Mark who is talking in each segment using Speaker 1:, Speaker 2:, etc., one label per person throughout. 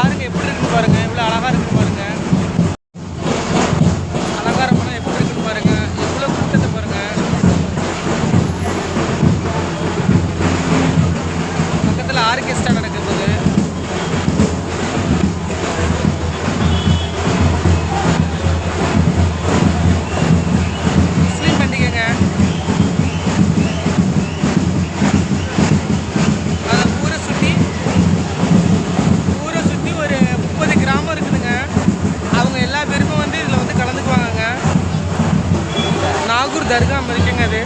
Speaker 1: பாருங்கள் எப்படி இருக்கு பாருங்க இவ்வளோ அழகாக இருக்குன்னு தர்கா இருக்குங்க அது.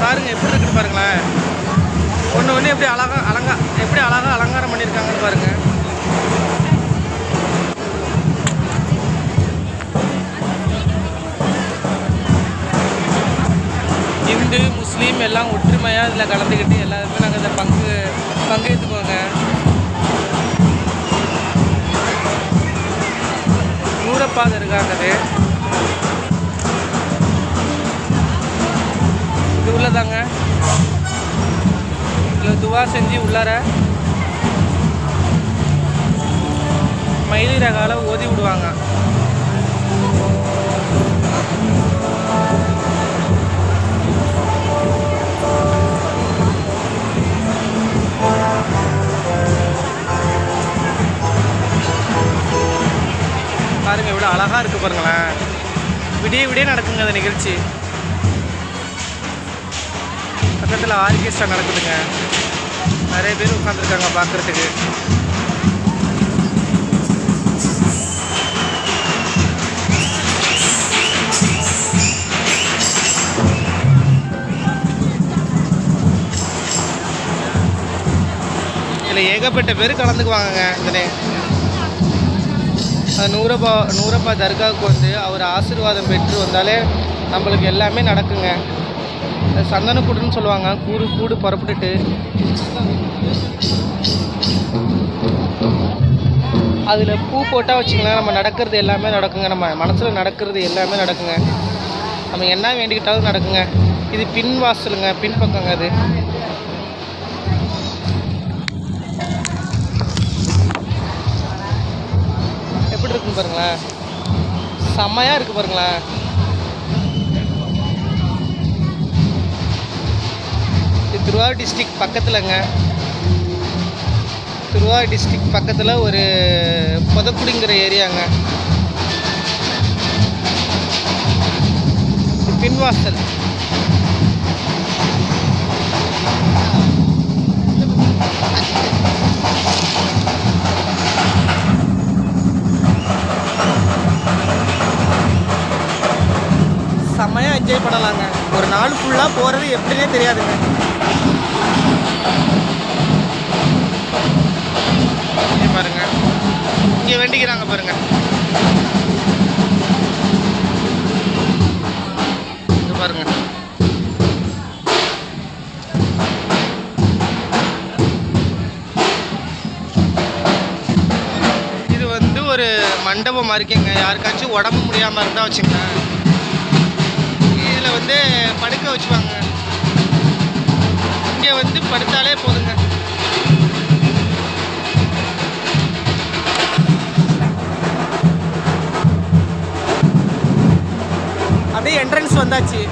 Speaker 1: பாருங்க எப்படி இருக்குது பாருங்களேன். ஒன்று ஒன்று எப்படி அழகா அலங்கா எப்படி அழகா அலங்காரம் பண்ணியிருக்காங்கன்னு பாருங்க. இந்து முஸ்லீம் எல்லாம் ஒற்றுமையாக இதில் கலந்துக்கிட்டு எல்லாருமே நாங்கள் இதை பங்கு பங்கேற்றுக்குவோங்க சிறப்பாக இருக்காங்க அது இது உள்ளதாங்க. இதில் துவா செஞ்சு உள்ளார மயிலிரகால ஓதி விடுவாங்க. இவ்வளோ பாருங்களேன். விடிய விடிய நடக்குங்க அந்த நிகழ்ச்சி. பக்கத்தில் ஆர்கெஸ்ட்ரா நடக்குதுங்க. நிறைய பேர் உட்காந்துருக்காங்க பார்க்குறதுக்கு இதில் ஏகப்பட்ட பேர் கலந்துக்குவாங்கங்க. இந்த நூறப்பா நூறப்பா தர்காவுக்கு வந்து அவர் ஆசீர்வாதம் பெற்று வந்தாலே நம்மளுக்கு எல்லாமே நடக்குங்க. சந்தனக்கூடுன்னு சொல்லுவாங்க கூடு கூடு புறப்பட்டுட்டு. அதில் பூ போட்டால் வச்சுங்களேன் நம்ம நடக்கிறது எல்லாமே நடக்குங்க. நம்ம மனசில் நடக்கிறது எல்லாமே நடக்குங்க. நம்ம என்ன வேண்டிக்கிட்டாலும் நடக்குங்க. இது பின் வாசலுங்க பின் பக்கங்க அது. பாருங்களேன். செம்மையாக இருக்கு பாருங்களேன். இது திருவாரூர் டிஸ்ட்ரிக்ட் பக்கத்தில்ங்க. திருவாரூர் டிஸ்ட்ரிக்ட் பக்கத்தில் ஒரு புதக்குடிங்கிற ஏரியாங்க. பின்வாசல். Thank you. பண்ணலாங்க. ஒரு நாள் ஃபுல்லாக போகிறது எப்படின்னே தெரியாதுங்க. இங்க பாருங்க. இங்கே வேண்டிக்கிறாங்க பாருங்க. பாருங்க. இது வந்து ஒரு மண்டபம் இருக்கேங்க. யாருக்காச்சும் உடம்பு முடியாமல் இருந்தால் வச்சுக்கங்க வந்து படுக்க வச்சுவாங்க. இங்கே வந்து படுத்தாலே போதுங்க. அப்படியே என்ட்ரன்ஸ் வந்தாச்சு.